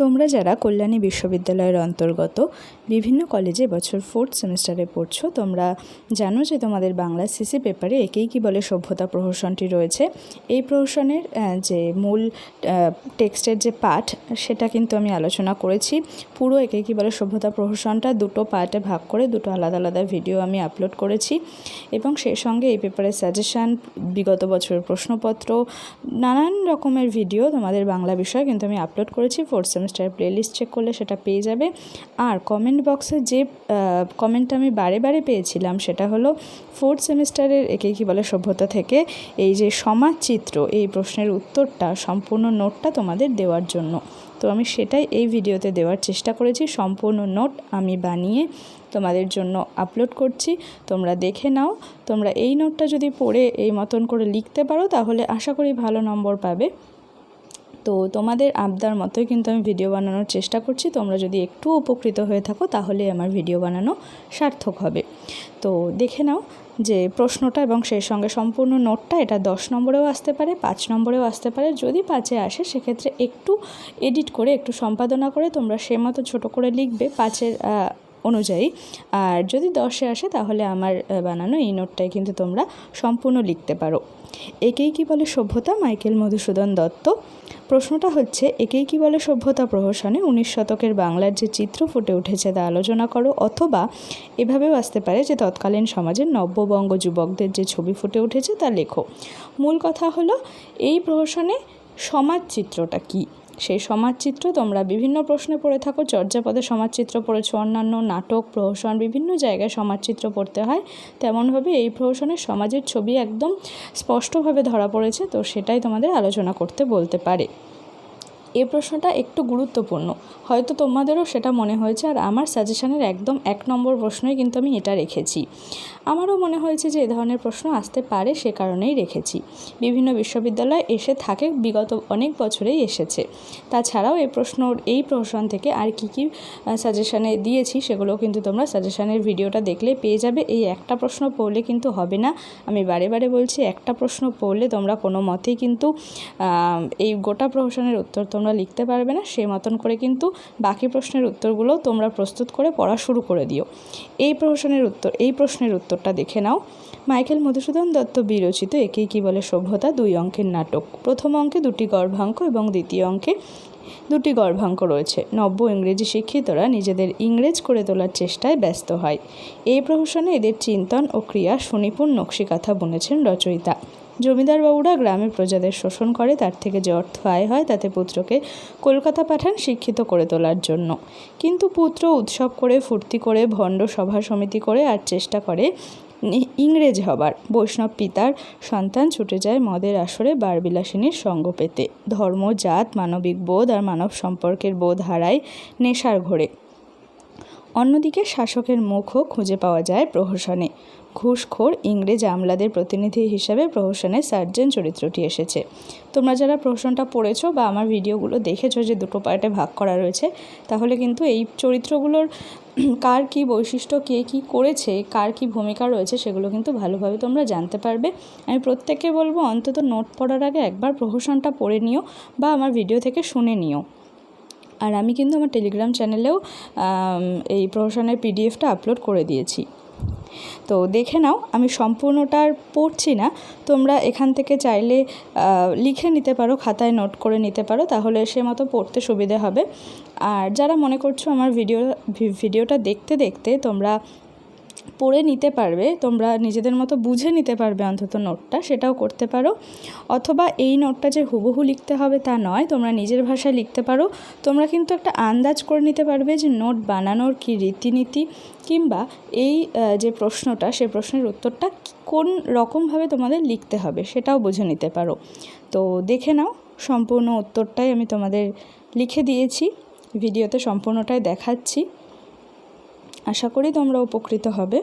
তোমরা যারা কল্যাণী বিশ্ববিদ্যালয়ের অন্তর্গত বিভিন্ন কলেজে বছর ফোর্থ সেমিস্টারে পড়ছো, তোমরা জানো যে তোমাদের বাংলা সিসি পেপারে একেই কি বলে সভ্যতা প্রহসনটি রয়েছে। এই প্রহসনের যে মূল টেক্সটের যে পাঠ, সেটা কিন্তু আমি আলোচনা করেছি। পুরো একেই কি বলে সভ্যতা প্রহসনটা, দুটো পার্টে ভাগ করে দুটো আলাদা আলাদা ভিডিও আমি আপলোড করেছি। এবং সেই সঙ্গে এই পেপারের সাজেশান বিগত বছরের প্রশ্নপত্র, নানান রকমের ভিডিও তোমাদের বাংলা বিষয়ে কিন্তু আমি আপলোড করেছি ফোর্থ সেমিস্টার প্লেলিস্ট চেক করলে সেটা পেয়ে যাবে। আর কমেন্ট বক্সে যে কমেন্টটা আমি বারে বারে পেয়েছিলাম সেটা হলো ফোর্থ সেমিস্টারের একে কী বলে সভ্যতা থেকে এই যে সমাজচিত্র এই প্রশ্নের উত্তরটা, সম্পূর্ণ নোটটা তোমাদের দেওয়ার জন্য। তো আমি সেটাই এই ভিডিওতে দেওয়ার চেষ্টা করেছি, সম্পূর্ণ নোট আমি বানিয়ে তোমাদের জন্য আপলোড করছি। তোমরা দেখে নাও, তোমরা এই নোটটা যদি পড়ে এই মতন করে লিখতে পারো, তাহলে আশা করি ভালো নম্বর পাবে। তো তোমাদের আবদার মতোই কিন্তু আমি ভিডিও বানানোর চেষ্টা করছি। তোমরা যদি একটু উপকৃত হয়ে থাকো, তাহলে আমার ভিডিও বানানো সার্থক হবে। তো দেখে নাও যে প্রশ্নটা এবং সেই সঙ্গে সম্পূর্ণ নোটটা, এটা দশ নম্বরেও আসতে পারে, পাঁচ নম্বরেও আসতে পারে। যদি পাঁচে আসে, সেক্ষেত্রে একটু এডিট করে, একটু সম্পাদনা করে তোমরা সে মতো ছোটো করে লিখবে পাঁচের অনুযায়ী। আর যদি দশে আসে, তাহলে আমার বানানো এই নোটটাই কিন্তু তোমরা সম্পূর্ণ লিখতে পারো। একেই কি বলে সভ্যতা? মাইকেল মধুসূদন দত্ত। প্রশ্নটা হচ্ছে, একেই কি বলে সভ্যতা প্রহসনে উনিশ শতকের বাংলার যে চিত্র ফুটে উঠেছে তা আলোচনা করো, অথবা এভাবেও আসতে পারে যে তৎকালীন সমাজের নব্যবঙ্গ যুবকদের যে ছবি ফুটে উঠেছে তা লেখো। মূল কথা হলো, এই প্রহসনে সমাজ চিত্রটা কী? সেই সমাজচিত্র তোমরা বিভিন্ন প্রশ্নে পড়ে থাকো, চর্যাপদে সমাজচিত্র পড়েছো, অন্যান্য নাটক, প্রহসন, বিভিন্ন জায়গায় সমাজচিত্র পড়তে হয়। তেমনভাবে এই প্রহসনের সমাজের ছবি একদম স্পষ্টভাবে ধরা পড়েছে, তো সেটাই তোমাদের আলোচনা করতে বলতে পারে। এই প্রশ্নটা একটু গুরুত্বপূর্ণ। হয়তো তোমাদেরও সেটা মনে হয়েছে আর আমার সাজেশনের একদম এক নম্বর প্রশ্নই কিন্তু আমি এটা রেখেছি। আমারও মনে হয়েছে যে এ ধরনের প্রশ্ন আসতে পারে সে কারণেই রেখেছি। বিভিন্ন বিশ্ববিদ্যালয়ে এসে থাকে, বিগত অনেক বছরেই এসেছে। তাছাড়াও এই প্রশ্ন এই প্রশ্ন থেকে আর কী কী সাজেশানে দিয়েছি সেগুলো কিন্তু তোমরা সাজেশানের ভিডিওটা দেখলে পেয়ে যাবে। এই একটা প্রশ্ন পড়লে কিন্তু হবে না। আমি বারে বারে বলছি, একটা প্রশ্ন পড়লে তোমরা কোনো মতেই কিন্তু এই গোটা প্রশ্নের উত্তর তোমরা লিখতে পারবে না, সেই মতন করে কিন্তু বাকি প্রশ্নের উত্তরগুলো তোমরা প্রস্তুত করে পড়া শুরু করে দিও। এই প্রশ্নের উত্তর, এই প্রশ্নের উত্তরটা দেখে নাও। মাইকেল মধুসূদন দত্ত বিরচিত একেই কি বলে সভ্যতা? দুই অঙ্কের নাটক। প্রথম অঙ্কে দুটি গর্ভাঙ্ক এবং দ্বিতীয় অঙ্কে দুটি গর্ভাঙ্ক রয়েছে। নব্য ইংরেজি শিক্ষিতরা নিজেদের ইংরেজ করে তোলার চেষ্টায় ব্যস্ত হয়। এই প্রহসনে এদের চিন্তন ও ক্রিয়া সুনিপুণ নকশিকাথা বুনেছেন রচয়িতা। জমিদার বাবুরা গ্রামের প্রজাদের শোষণ করে, তার থেকে যে অর্থ আয় হয় তাতে পুত্রকে কলকাতা পাঠান শিক্ষিত করে তোলার জন্য। কিন্তু পুত্র উৎসব করে, ফুর্তি করে, ভণ্ড সভা সমিতি করে আর চেষ্টা করে ইংরেজ হবার। বৈষ্ণব পিতার সন্তান ছুটে যায় মদের আসরে বারবিলাসিনীর সঙ্গ পেতে। ধর্ম, জাত, মানবিক বোধ আর মানব সম্পর্কের বোধ হারায় নেশার ঘোরে। অন্যদিকে শাসকের মুখও খুঁজে পাওয়া যায় প্রহসনে। ঘুষখোর ইংরেজ আমলাদের প্রতিনিধি হিসাবে প্রহসনে সার্জেন চরিত্রটি এসেছে। তোমরা যারা প্রহসনটা পড়েছো বা আমার ভিডিওগুলো দেখেছ যে দুটো পার্টে ভাগ করা রয়েছে, তাহলে কিন্তু এই চরিত্রগুলোর কার কী বৈশিষ্ট্য, কে কী করেছে, কার কী ভূমিকা রয়েছে সেগুলো কিন্তু ভালোভাবে তোমরা জানতে পারবে। আমি প্রত্যেককে বলব অন্তত নোট পড়ার আগে একবার প্রহসনটা পড়ে নিও বা আমার ভিডিও থেকে শুনে নিও। আর আমি কিন্তু আমার টেলিগ্রাম চ্যানেলেও এই প্রহসনের পিডিএফটা আপলোড করে দিয়েছি। তো দেখে নাও, আমি সম্পূর্ণটা আর পড়ছি না। তোমরা এখান থেকে চাইলে লিখে নিতে পারো, খাতায় নোট করে নিতে পারো, তাহলে সে মতো পড়তে সুবিধে হবে। আর যারা মনে করছ আমার ভিডিও ভিডিওটা দেখতে দেখতে তোমরা পড়ে নিতে পারবে, তোমরা নিজেদের মতো বুঝে নিতে পারবে অন্তত নোটটা, সেটাও করতে পারো। অথবা এই নোটটা যে হুবহু লিখতে হবে তা নয়, তোমরা নিজের ভাষায় লিখতে পারো। তোমরা কিন্তু একটা আন্দাজ করে নিতে পারবে যে নোট বানানোর কী রীতিনীতি, কিংবা এই যে প্রশ্নটা, সে প্রশ্নের উত্তরটা কোন রকমভাবে তোমাদের লিখতে হবে, সেটাও বুঝে নিতে পারো। তো দেখে নাও, সম্পূর্ণ উত্তরটাই আমি তোমাদের লিখে দিয়েছি, ভিডিওতে সম্পূর্ণটাই দেখাচ্ছি। আশা করি তোমরা উপকৃত হবে।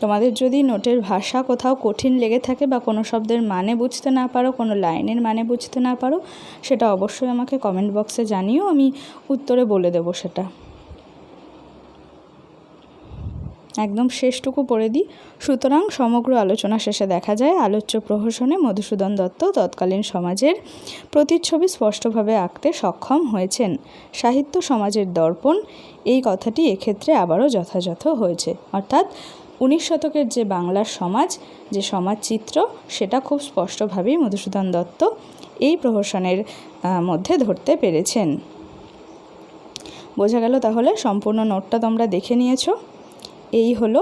তোমাদের যদি নোটের ভাষা কোথাও কঠিন লেগে থাকে বা কোনো শব্দের মানে বুঝতে না পারো, কোনো লাইনের মানে বুঝতে না পারো, সেটা অবশ্যই আমাকে কমেন্ট বক্সে জানিও, আমি উত্তরে বলে দেবো সেটা। একদম শেষটুকু পড়ে দিই। সুতরাং সমগ্র আলোচনা শেষে দেখা যায়, আলোচ্য প্রহসনে মধুসূদন দত্ত তৎকালীন সমাজের প্রতিচ্ছবি স্পষ্টভাবে আঁকতে সক্ষম হয়েছেন। সাহিত্য সমাজের দর্পণ, এই কথাটি এক্ষেত্রে আবারও যথাযথ হয়েছে। অর্থাৎ উনিশ শতকের যে বাংলার সমাজ, যে সমাজ চিত্র সেটা খুব স্পষ্টভাবেই মধুসূদন দত্ত এই প্রহসনের মধ্যে ধরতে পেরেছেন। বোঝা গেল তাহলে, সম্পূর্ণ নোটটা তোমরা দেখে নিয়েছো। এই হলো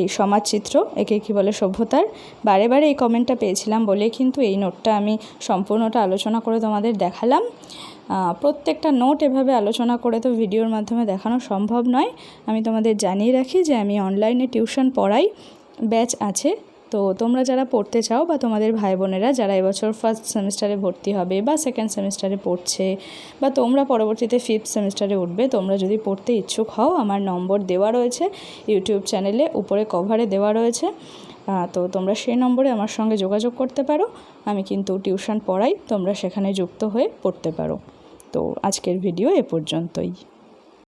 এই সমাজচিত্র, একে কী বলে সভ্যতার। বারে বারে এই কমেন্টটা পেয়েছিলাম বলে কিন্তু এই নোটটা আমি সম্পূর্ণটা আলোচনা করে তোমাদের দেখালাম। প্রত্যেকটা নোট এভাবে আলোচনা করে তো ভিডিওর মাধ্যমে দেখানো সম্ভব নয়। আমি তোমাদের জানিয়ে রাখি যে আমি অনলাইনে টিউশন পড়াই, ব্যাচ আছে। তো তোমরা যারা পড়তে চাও বা তোমাদের ভাই বোনেরা যারা এবছর ফার্স্ট সেমিস্টারে ভর্তি হবে বা সেকেন্ড সেমিস্টারে পড়ছে বা তোমরা পরবর্তীতে ফিফথ সেমিস্টারে উঠবে, তোমরা যদি পড়তে ইচ্ছুক হও, আমার নম্বর দেওয়া রয়েছে ইউটিউব চ্যানেলে উপরে কভারে দেওয়া রয়েছে। তো তোমরা সেই নম্বরে আমার সঙ্গে যোগাযোগ করতে পারো, আমি কিন্তু টিউশন পড়াই, তোমরা সেখানে যুক্ত হয়ে পড়তে পারো। তো আজকের ভিডিও এ পর্যন্তই।